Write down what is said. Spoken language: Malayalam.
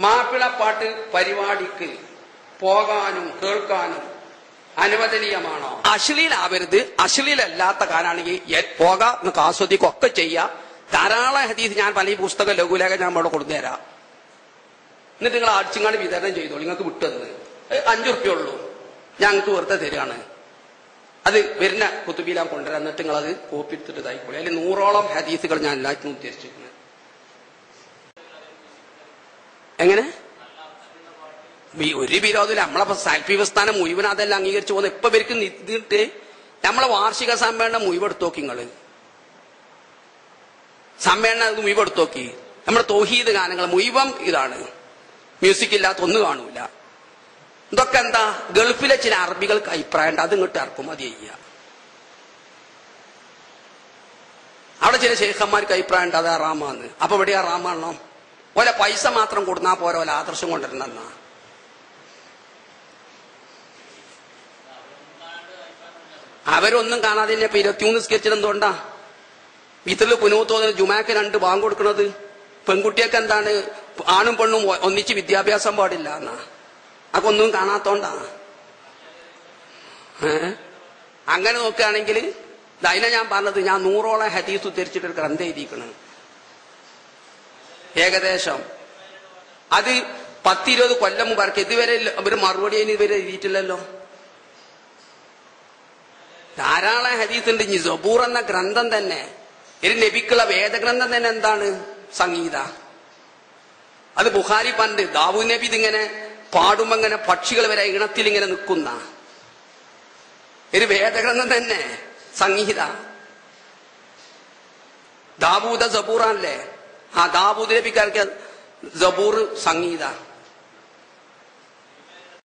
മാപ്പിളപ്പാട്ട് പരിപാടിക്ക് പോകാനും കേൾക്കാനും അനുവദനീയമാണോ? അശ്ലീലാവരുത്. അശ്ലീലല്ലാത്ത കാലാണെങ്കിൽ പോകാം ആസ്വദിക്കുക ഒക്കെ ചെയ്യാം. ധാരാളം ഹദീസ് ഞാൻ പല ഈ പുസ്തകം ലഘുലേഖ ഞാൻ ഇവിടെ കൊടുത്തുതരാം. എന്നിട്ട് നിങ്ങൾ അടിച്ചിങ്ങാണ്ട് വിതരണം ചെയ്തോളൂ. നിങ്ങൾക്ക് വിട്ടത്. അഞ്ചു റുപ്യ ഉള്ളൂ. ഞങ്ങൾക്ക് വെറുതെ തരികയാണ് അത് വരുന്ന കുത്തുബീലാൻ കൊണ്ടുവരാം. എന്നിട്ട് നിങ്ങൾ അത് കോപ്പി എടുത്തിട്ട് ഇതായിക്കോളൂ. അതിൽ നൂറോളം ഹദീസുകൾ ഞാൻ എല്ലാത്തിനും ഉദ്ദേശിച്ചിരിക്കുന്നത് എങ്ങനെ? ഒരു വിരോധമില്ല. നമ്മളെ സൽഫി പ്രസ്ഥാനം മുഴുവൻ അതെല്ലാം അംഗീകരിച്ചു പോകുന്നത് ഇപ്പൊ ഇവർക്ക് നിന്നിട്ട് നമ്മളെ വാർഷിക സമ്മേളനം മുഴുവെടുത്തോക്കി നിങ്ങൾ. സമ്മേളനം നോക്കി. നമ്മുടെ തോഹീദ് ഗാനങ്ങൾ മുഴുവൻ ഇതാണ്. മ്യൂസിക് ഇല്ലാത്ത ഒന്നും കാണൂല. ഇതൊക്കെ എന്താ? ഗൾഫിലെ ചില അറബികൾക്ക് അഭിപ്രായം ഉണ്ട് അത് ഇങ്ങോട്ട് ഇറക്കുമതി ചെയ്യുക. അവിടെ ചില ശേഖന്മാർക്ക് അഭിപ്രായം ഉണ്ട് അത് റാമാന്ന്. അപ്പൊ എവിടെയാ റാമാണോ ഓലെ പൈസ മാത്രം കൊടുന്നാ പോരാ ഓല ആദർശം കൊണ്ടിരുന്ന അവരൊന്നും കാണാതെ തന്നെ ഇപ്പൊ ഇരുപത്തിമൂന്ന് സ്കെച്ചിൽ എന്തുകൊണ്ടാ? വീട്ടിൽ പുനൂത്തോന്ന് ജുമാക്ക് രണ്ട് ബാങ്ക് കൊടുക്കുന്നത് പെൺകുട്ടിയൊക്കെ എന്താണ്? ആണും പെണ്ണും ഒന്നിച്ച് വിദ്യാഭ്യാസം പാടില്ല എന്നാ. അപ്പൊ ഒന്നും കാണാത്തോണ്ടാ അങ്ങനെ നോക്കുകയാണെങ്കിൽ അതിനെ ഞാൻ പറഞ്ഞത് ഞാൻ നൂറോളം ഹദീസ് ഉദ്ധരിച്ചിട്ട് ഒരു ഗ്രന്ഥം എഴുതിയിരിക്കണം. ഏകദേശം. അത് പത്തിരുപത് കൊല്ലം മുമ്പ് ഇതുവരെ അവർ മറുപടി അതിന് ഇതുവരെ എഴുതിയിട്ടില്ലല്ലോ. ധാരാളം ഹദീസ് ഉണ്ട്. ഇനി സബൂർ എന്ന ഗ്രന്ഥം തന്നെ ഒരു നബിക്കുള്ള വേദഗ്രന്ഥം തന്നെ എന്താണ്? സംഗീത. അത് ബുഹാരി പണ്ട് ദാവു നബി ഇതിങ്ങനെ പാടുമ്പോ ഇങ്ങനെ പക്ഷികൾ വരെ ഇണത്തിൽ ഇങ്ങനെ നിൽക്കുന്ന ഒരു വേദഗ്രന്ഥം തന്നെ സംഗീത. ദാവൂദ സബൂറാണല്ലേ? ആ ദാവൂദ് നബിക്കാർക്ക് സബൂർ സംഗീത